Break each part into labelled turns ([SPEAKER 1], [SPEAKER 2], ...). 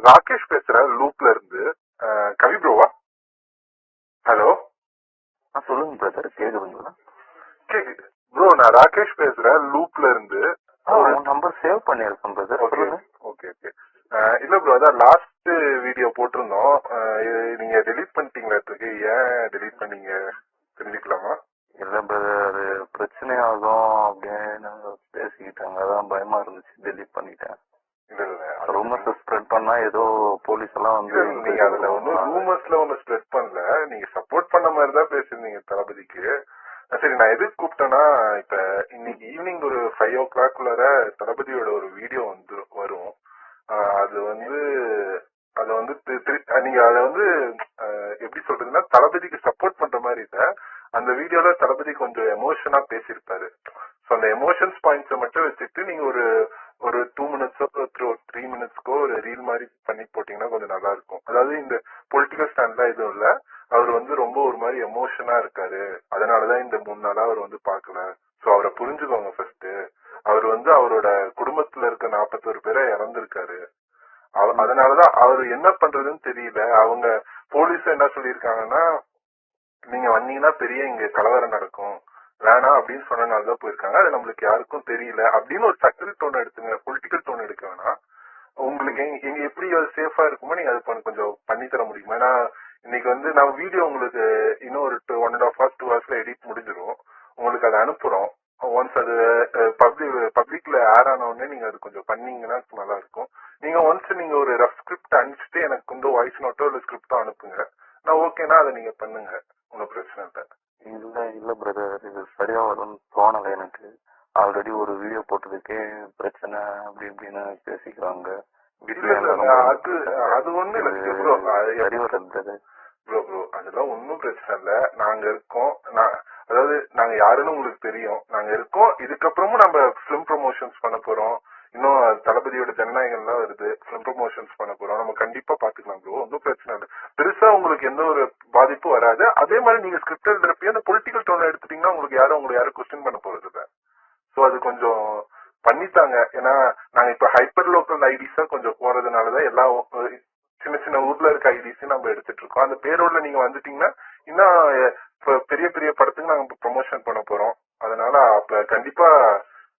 [SPEAKER 1] ராகேஷ் பேசுறேன் லூப்ல இருந்து கவி ப்ரோவா ஹலோ
[SPEAKER 2] சொல்லுங்க பிரதர் கேக்குதுங்களா
[SPEAKER 1] கேக்குது. ப்ரோ நான் ராகேஷ் பேசுறேன் லூப்ல இருந்து
[SPEAKER 2] நம்பர் சேவ் பண்ணியிருக்கேன் பிரதர்
[SPEAKER 1] ஓகே ஓகே ஓகே இல்ல ப்ரோ அதான் லாஸ்ட் வீடியோ போட்டிருந்தோம். நீங்க டெலீட் பண்ணிட்டீங்களாட்டுருக்கு ஏன் டெலீட் பண்ணீங்க? தெரிஞ்சுக்கலாமா?
[SPEAKER 2] இல்ல பிரதர் அது பிரச்சனை ஆகும் அப்படின்னு பேசிக்கிட்டாங்க. அதான் பயமா இருந்துச்சு டெலீட் பண்ணிட்டேன்.
[SPEAKER 1] இல்ல இல்ல
[SPEAKER 2] ரூமர்ஸ் ஸ்ப்ரெட் பண்ணா ஏதோ போலீஸ் எல்லாம் வந்து
[SPEAKER 1] நீங்க அதுல ஒன்னும் ரூமர்ஸ்ல ஒண்ணு ஸ்ப்ரெட் பண்ணல. நீங்க சப்போர்ட் பண்ண மாதிரி தான் பேசிருந்தீங்க தளபதிக்கு சரி நான் எதுக்கு கூப்பிட்டேன்னா இப்ப இன்னைக்கு ஈவினிங் ஒரு ஃபைவ் ஓ கிளாக் உள்ளார தளபதியோட ஒரு வீடியோ வந்து வரும். அது வந்து அது வந்து நீங்க அதை வந்து எப்படி சொல்றதுன்னா தளபதிக்கு சப்போர்ட் பண்ற மாதிரி இல்ல. அந்த வீடியோல தளபதி கொஞ்சம் எமோஷனா பேசியிருப்பாரு. ஸோ அந்த எமோஷன்ஸ் பாயிண்ட்ஸை மட்டும் வச்சுட்டு நீங்க ஒரு ரீல் மாதிரி பண்ணி போட்டீங்கன்னா கொஞ்சம் நல்லா இருக்கும். அதாவது இந்த பொலிட்டிக்கல் ஸ்டாண்ட்லாம் எதுவும் இல்ல. அவர் வந்து ரொம்ப ஒரு மாதிரி எமோஷனா இருக்காரு. அதனாலதான் இந்த மூணு நாளா அவர் வந்து பாக்கல சோ அவரை புரிஞ்சுக்கோங்க ஃபர்ஸ்ட் அவர் வந்து அவரோட குடும்பத்துல இருக்க நாற்பத்தோரு பேரை இறந்திருக்காரு. அவ- அதனாலதான் அவர் என்ன பண்றதுன்னு தெரியல. அவங்க போலீஸ் என்ன சொல்லியிருக்காங்கன்னா நீங்க வந்தீங்கன்னா பெரிய இங்க கலவரம் நடக்கும். வேணாம் அப்படின்னு சொன்னனால தான் போயிருக்காங்க. அது நம்மளுக்கு யாருக்கும் தெரியல. அப்படின்னு ஒரு சட்டல் டோன் எடுத்துங்க. பொலிட்டிக்கல் டோன் எடுக்க வேணாம். உங்களுக்கு எங்க எங்க எப்படி அது சேஃபா இருக்குமோ நீங்க அது பண்ண- கொஞ்சம் பண்ணி தர முடியுமா? ஏன்னா இன்னைக்கு வந்து நான் வீடியோ உங்களுக்கு இன்னும் ஒரு two one and half hours two ஹவர்ஸ்ல edit முடிஞ்சிடும் உங்களுக்கு அதை அனுப்புறோம். ஒன்ஸ் அது பப்ளிக் பப்ளிக்ல ஏர் ஆன உடனே நீங்க அது கொஞ்சம் பண்ணீங்கன்னா நல்லா இருக்கும். நீங்க ஒன்ஸ் நீங்க ஒரு ரஃப் ஸ்கிரிப்ட் அனுப்பிச்சுட்டு எனக்கு வந்து வாய்ஸ் நோட்டோ இல்ல ஸ்கிரிப்டோ அனுப்புங்க. நான் ஓகேனா அதை நீங்க பண்ணுங்க. ஒன்றும் பிரச்சனை இல்லை.
[SPEAKER 2] இல்ல இல்ல பிரதர் இது சரியா வரும்னு தோணலை எனக்கு. ஆல்ரெடி ஒரு வீடியோ போட்டதுக்கே பிரச்சனை அப்படி இப்படின்னு பேசிக்கிறாங்க.
[SPEAKER 1] அது அது ஒண்ணு ப்ரோ ப்ரோ அதெல்லாம் ஒன்றும் பிரச்சனை இல்ல. நாங்க இருக்கோம். நான் அதாவது நாங்க யாருன்னு உங்களுக்கு தெரியும். நாங்க இருக்கோம். இதுக்கப்புறமும் நம்ம ஃபிலிம் ப்ரொமோஷன்ஸ் பண்ண போறோம். இன்னும் தளபதியோட ஜனநாயகம்லாம் வருது. ஃபிலிம் ப்ரொமோஷன்ஸ் பண்ண போறோம். நம்ம கண்டிப்பா பாத்துக்கலாம் ப்ரோ ஒன்றும் பிரச்சனை இல்லை. பெருசா உங்களுக்கு எந்த ஒரு பாதிப்பும் வராது. அதே மாதிரி நீங்க ஸ்கிரிப்ட் எழுதுறப்ப அந்த பொலிட்டிக்கல் டோன் எடுத்துட்டீங்கன்னா உங்களுக்கு யாரும் உங்களை யாரும் கொஸ்டின் பண்ண போறது இல்லை ஸோ அது கொஞ்சம் பண்ணித்தாங்க. ஏன்னா நாங்க இப்ப ஹைப்பர் லோக்கல் ஐடிஸா கொஞ்சம் போறதுனாலதான் எல்லா சின்ன சின்ன ஊர்ல இருக்க ஐடிஸ் நம்ம எடுத்துட்டு இருக்கோம். அந்த பேரோட நீங்க வந்துட்டீங்கன்னா இன்னும் பெரிய பெரிய படத்துக்கு நாங்க ப்ரொமோஷன் பண்ண போறோம். அதனால அப்ப கண்டிப்பா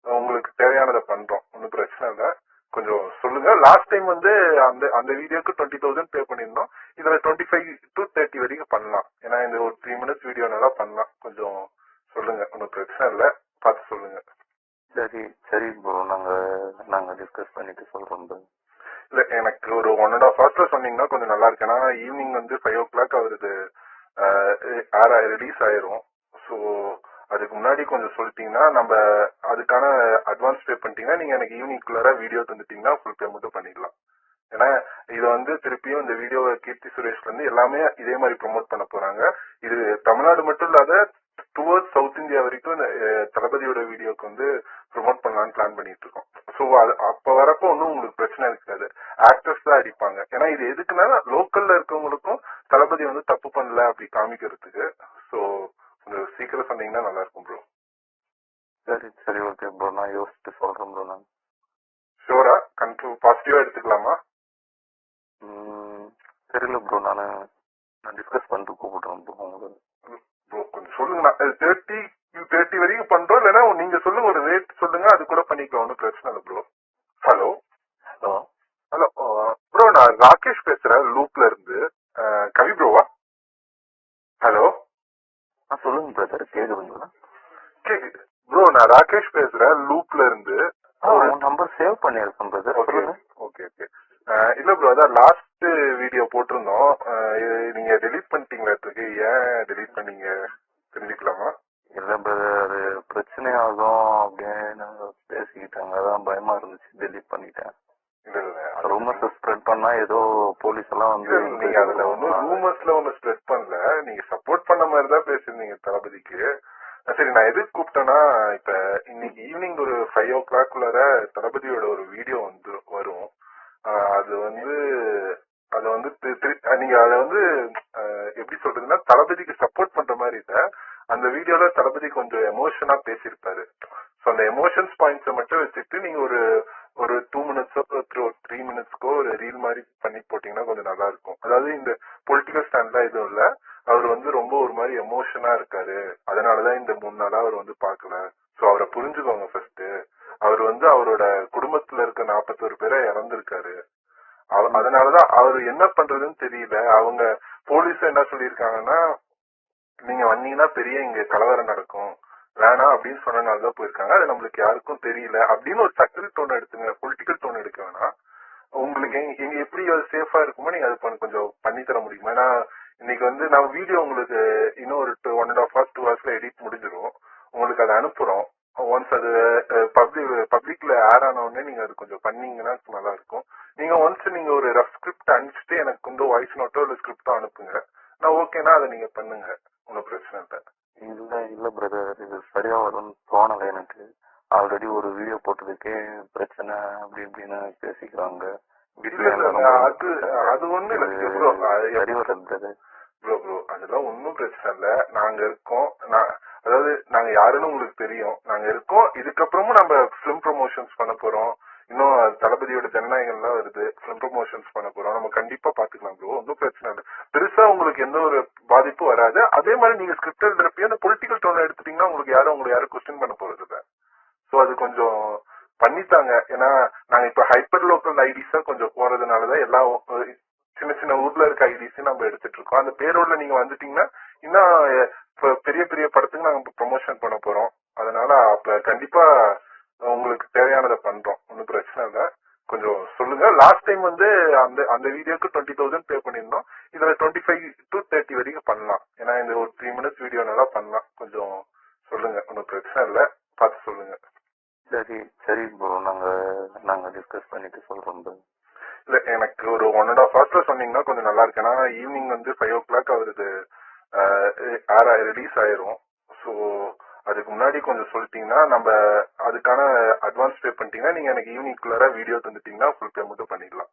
[SPEAKER 1] உங்களுக்கு தேவையானதை பண்றோம். ஒன்றும் பிரச்சனை இல்லை. கொஞ்சம் சொல்லுங்க. லாஸ்ட் டைம் வந்து அந்த அந்த வீடியோக்கு டுவெண்ட்டி தௌசண்ட் பே பண்ணியிருந்தோம். இதுல டுவெண்ட்டி ஃபைவ் டு தேர்ட்டி வரைக்கும் பண்ணலாம். ஏன்னா இந்த ஒரு த்ரீ மினிட்ஸ் வீடியோ நல்லா பண்ணலாம். கொஞ்சம் சொல்லுங்க. ஒன்றும் பிரச்சனை இல்லை. பார்த்து சொல்லுங்க.
[SPEAKER 2] சரி சரி ப்ரோ நாங்க நாங்க டிஸ்கஸ் பண்ணிட்டு சொல்றோம் bro.
[SPEAKER 1] இல்ல எனக்கு ஒரு ஒன் அண்ட் ஆஃப் ஹவர்ஸ்ல சொன்னீங்கன்னா கொஞ்சம் நல்லா இருக்கு. ஏன்னா ஈவினிங் வந்து ஃபைவ் ஓ கிளாக் அவருக்கு ஆர் ரிலீஸ் ஆயிரும். ஸோ அதுக்கு முன்னாடி கொஞ்சம் சொல்லிட்டீங்கன்னா நம்ம அதுக்கான அட்வான்ஸ் பே பண்ணிட்டீங்கன்னா நீங்க எனக்கு ஈவினிங் குள்ளார வீடியோ தந்துட்டீங்கன்னா ஃபுல் பேமெண்ட்டும் பண்ணிடலாம். ஏன்னா இது வந்து திருப்பியும் இந்த வீடியோவை கீர்த்தி சுரேஷ்ல இருந்து எல்லாமே இதே மாதிரி ப்ரொமோட் பண்ண போறாங்க. இது தமிழ்நாடு மட்டும் இல்லாத டுவர்ட்ஸ் சவுத் இந்தியா வரைக்கும் இந்த, அஹ், தளபதியோட வீடியோக்கு வந்து ப்ரோமோட் பண்ணலாம்னு பிளான் பண்ணிட்டு இருக்கோம் ஸோ அது அப்ப வரப்போ ஒன்றும் உங்களுக்கு பிரச்சனை இருக்காது. ஆக்டர்ஸ் தான் அடிப்பாங்க. ஏன்னா இது எதுக்குன்னா லோக்கல்ல இருக்கவங்களுக்கும் தளபதி வந்து தப்பு பண்ணல அப்படி காமிக்கிறதுக்கு. ஸோ கொஞ்சம் சீக்கிரம் சொன்னீங்கன்னா நல்லா இருக்கும் ப்ரோ
[SPEAKER 2] சரி சரி ஓகே ப்ரோ நான் யோசிச்சுட்டு சொல்றேன் ப்ரோ நான்.
[SPEAKER 1] ஷோரா கண்ட்ரோல் பாசிட்டிவா எடுத்துக்கலாமா?
[SPEAKER 2] தெரியல ப்ரோ நான் நான் டிஸ்கஸ் பண்ணிட்டு கூப்பிடுறேன் ப்ரோ உங்களுக்கு
[SPEAKER 1] ப்ரோ கொஞ்சம் சொல்லுங்க தேர்ட்டி தேர்ட்டி வரைக்கும் பண்றோம் இல்லைன்னா நீங்க சொல்லுங்க ஒரு ரேட் அது கூட பண்ணிக்கலாம் ஒன்றும் பிரச்சனை இல்லை bro hello
[SPEAKER 2] hello
[SPEAKER 1] hello bro நான் ராகேஷ் பேசுறேன் லூப்ல இருந்து. கவி ப்ரோவா ஹலோ
[SPEAKER 2] ஆ சொல்லுங்க பிரதர் கேக்குதுங்களா
[SPEAKER 1] கேக்குது. ப்ரோ நான் ராகேஷ் பேசுறேன் லூப்ல இருந்து.
[SPEAKER 2] உங்க நம்பர் சேவ் பண்ணியிருக்கேன் பிரதர்
[SPEAKER 1] ஓகே ஓகே ஓகே இல்ல ப்ரோ அதான் லாஸ்ட் வீடியோ போட்டிருந்தோம். நீங்க டெலீட் பண்ணிட்டீங்களாட்டுருக்கு ஏன் டெலீட் பண்ணீங்க? தெரிஞ்சுக்கலாமா?
[SPEAKER 2] இல்ல பிரதர் அது பிரச்சனை ஆகும் அப்படின்னு பேசிக்கிட்டாங்க அதான் பயமா இருந்துச்சு. டெலீட் பண்ணிட்டேன். ரூமர்ஸ் ஸ்ப்ரெட் பண்ணா ஏதோ போலீஸ் எல்லாம் வந்து
[SPEAKER 1] நீங்க அதுல ஒன்னும் ரூமர்ஸ்ல ஒண்ணு ஸ்ப்ரெட் பண்ணல. நீங்க சப்போர்ட் பண்ண மாதிரி தான் பேசிருந்தீங்க தளபதிக்கு சரி நான் எதுக்கு கூப்பிட்டேன்னா இப்ப இன்னைக்கு ஈவினிங் ஒரு ஃபைவ் ஓ கிளாக் உள்ளார தளபதியோட ஒரு வீடியோ வந்து வரும். அது வந்து அது வந்து நீங்க அதை வந்து எப்படி சொல்றதுன்னா தளபதிக்கு சப்போர்ட் பண்ற மாதிரி இல்ல. அந்த வீடியோல தளபதி கொஞ்சம் எமோஷனா பேசியிருப்பாரு. ஸோ அந்த எமோஷன்ஸ் பாயிண்ட்ஸை மட்டும் வச்சுட்டு நீங்க ஒரு ஒரு டூ மினிட்ஸோ த்ரீ மினிட்ஸ்க்கோ ஒரு ரீல் மாதிரி பண்ணி போட்டீங்கன்னா கொஞ்சம் நல்லா இருக்கும். அதாவது இந்த பொலிட்டிக்கல் ஸ்டாண்ட்லாம் எதுவும் இல்ல. அவர் வந்து ரொம்ப ஒரு மாதிரி எமோஷனா இருக்காரு. அதனாலதான் இந்த மூணு நாளா அவர் வந்து பார்க்கல. சோ அவரை புரிஞ்சுக்கோங்க ஃபர்ஸ்ட் அவர் வந்து அவரோட குடும்பத்துல இருக்க நாற்பத்தோரு பேரை இறந்திருக்காரு. அவ- அதனாலதான் அவர் என்ன பண்றதுன்னு தெரியல. அவங்க போலீஸ் என்ன சொல்லியிருக்காங்கன்னா நீங்க வந்தீங்கன்னா பெரிய இங்க கலவரம் நடக்கும். வேணாம் அப்படின்னு சொன்னனாலதான் போயிருக்காங்க. அது நம்மளுக்கு யாருக்கும் தெரியல. அப்படின்னு ஒரு சட்டில் டோன் எடுத்துங்க. பொலிட்டிக்கல் டோன் எடுக்க வேணாம். உங்களுக்கு எங்க எப்படி அது சேஃபா இருக்குமோ நீங்க அது கொஞ்சம் பண்ணி தர முடியுமா? ஏன்னா இன்னைக்கு வந்து நான் வீடியோ உங்களுக்கு இன்னும் ஒரு two one and half hours two ஹவர்ஸ்ல edit முடிஞ்சிடும் உங்களுக்கு அதை அனுப்புறோம். ஒன்ஸ் அது பப்ளிக் பப்ளிக்ல ஏர் ஆன உடனே நீங்க அது கொஞ்சம் பண்ணீங்கன்னா நல்லா இருக்கும். நீங்க ஒன்ஸ் நீங்க ஒரு ரஃப் ஸ்கிரிப்ட் அனுப்பிச்சுட்டு எனக்கு வந்து வாய்ஸ் நோட்டோ இல்ல ஸ்கிரிப்டோ அனுப்புங்க. நான் ஓகேனா அதை நீங்க பண்ணுங்க. ஒன்றும் பிரச்சனை இல்லை.
[SPEAKER 2] இல்ல இல்ல பிரதர் இது சரியா வரும்னு தோணல எனக்கு. ஆல்ரெடி ஒரு வீடியோ போட்டதுக்கே பிரச்சனை அப்படி இப்படின்னு பேசிக்கிறாங்க.
[SPEAKER 1] இல்ல இல்ல அது அது ஒண்ணு
[SPEAKER 2] சரி வர பிரதர்
[SPEAKER 1] ப்ரோ ப்ரோ அதெல்லாம் ஒன்றும் பிரச்சனை இல்ல. நாங்க இருக்கோம். அதாவது நாங்க யாருன்னு உங்களுக்கு தெரியும். நாங்க இருக்கோம். இதுக்கப்புறமும் நம்ம ஃபிலிம் ப்ரொமோஷன்ஸ் பண்ண போறோம். இன்னும் தளபதியோட ஜனநாயகம்லாம் வருது. ஃபிலிம் ப்ரொமோஷன்ஸ் பண்ண போறோம். நம்ம கண்டிப்பா பாத்துக்கலாம் ப்ரோ ஒன்றும் பிரச்சனை இல்லை. பெருசா உங்களுக்கு எந்த ஒரு பாதிப்பும் வராது. அதே மாதிரி நீங்க ஸ்கிரிப்ட் எழுதுறப்பயே அந்த பொலிட்டிக்கல் டோன் எடுத்துட்டீங்கன்னா உங்களுக்கு யாரும் உங்களை யாரும் கொஸ்டின் பண்ண போறது இல்லை. ஸோ அது கொஞ்சம் பண்ணித்தாங்க. ஏன்னா நாங்க இப்ப ஹைப்பர் லோக்கல் ஐடிஸா கொஞ்சம் போறதுனாலதான் எல்லா சின்ன சின்ன ஊர்ல இருக்க ஐடிஸையும் நம்ம எடுத்துட்டு இருக்கோம். அந்த பேரோட நீங்க வந்துட்டீங்கன்னா இன்னும் பெரிய பெரிய படத்துக்கு நாங்க ப்ரொமோஷன் பண்ண போறோம். அதனால அப்ப கண்டிப்பா உங்களுக்கு தேவையானதை பண்றோம். ஒன்றும் பிரச்சனை இல்லை. கொஞ்சம் சொல்லுங்க. லாஸ்ட் டைம் வந்து அந்த அந்த வீடியோக்கு டுவெண்ட்டி தௌசண்ட் பே பண்ணியிருந்தோம். இதுல டுவெண்ட்டி ஃபைவ் டு தேர்ட்டி வரைக்கும் பண்ணலாம். ஏன்னா இந்த ஒரு த்ரீ மினிட்ஸ் வீடியோ நல்லா பண்ணலாம். கொஞ்சம் சொல்லுங்க. ஒன்றும் பிரச்சனை இல்லை. பார்த்து சொல்லுங்க.
[SPEAKER 2] சரி சரி ப்ரோ நாங்க நாங்க டிஸ்கஸ் பண்ணிட்டு சொல்றோம் bro.
[SPEAKER 1] இல்ல எனக்கு ஒரு ஒன் அண்ட் ஆஃப் ஹவர்ஸ்ல சொன்னீங்கன்னா கொஞ்சம் நல்லா இருக்கு. ஏன்னா ஈவினிங் வந்து ஃபைவ் ஓ கிளாக் அவருக்கு ரிலீஸ் ஆயிரும். ஸோ அதுக்கு முன்னாடி கொஞ்சம் சொல்லிட்டீங்கன்னா நம்ம அதுக்கான அட்வான்ஸ் பே பண்ணிட்டீங்கன்னா நீங்க எனக்கு ஈவினிங் வீடியோ தந்துட்டீங்கன்னா ஃபுல் பேமெண்ட்டும் பண்ணிடலாம்.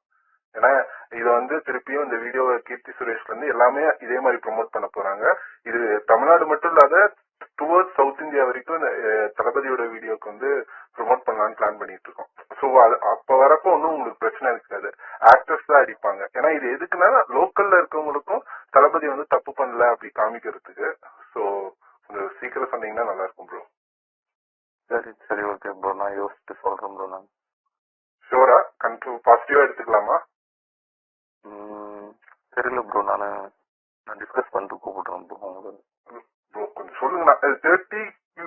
[SPEAKER 1] ஏன்னா இதை வந்து திருப்பியும் இந்த வீடியோ கீர்த்தி சுரேஷ்ல இருந்து எல்லாமே இதே மாதிரி ப்ரோமோட் பண்ண போறாங்க. இது தமிழ்நாடு மட்டும் இல்லாத டுவர்ட்ஸ் சவுத் இந்தியா வரைக்கும் இந்த, தளபதியோட வீடியோக்கு வந்து ப்ரோமோட் பண்ணலான்னு பிளான் பண்ணிட்டு இருக்கோம். ஸோ அப்ப வரப்போ ஒன்றும் உங்களுக்கு பிரச்சனை இருக்காது. ஆக்டர்ஸ் தான் அடிப்பாங்க. ஏன்னா இது எதுக்குன்னா லோக்கல்ல இருக்கவங்களுக்கும் தளபதி வந்து தப்பு பண்ணல அப்படி காமிக்கிறதுக்கு. ஸோ சீக்கிரம் சொன்னீங்கன்னா நல்லா இருக்கும் ப்ரோ
[SPEAKER 2] சரி சரி ஓகே ப்ரோ நான் யோசிச்சுட்டு சொல்றேன் ப்ரோ நான்.
[SPEAKER 1] ஷோரா கண்ட்ரோல் பாசிட்டிவா எடுத்துக்கலாமா?
[SPEAKER 2] தெரியல ப்ரோ நான் நான் டிஸ்கஸ் பண்ணிட்டு கூப்பிடுறேன் ப்ரோ உங்களுக்கு.
[SPEAKER 1] ப்ரோ கொஞ்சம் சொல்லுங்க தேர்ட்டி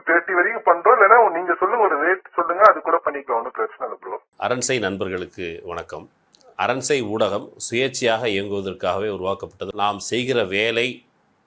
[SPEAKER 1] தேர்ட்டி வரைக்கும் பண்றோம் இல்லைன்னா நீங்க சொல்லுங்க ஒரு ரேட் சொல்லுங்க அது கூட பண்ணிக்கலாம் ஒன்றும் பிரச்சனை இல்லை ப்ரோ
[SPEAKER 3] அரண்சை நண்பர்களுக்கு வணக்கம். அரண்சை ஊடகம் சுயேட்சையாக இயங்குவதற்காகவே உருவாக்கப்பட்டது. நாம் செய்கிற வேலை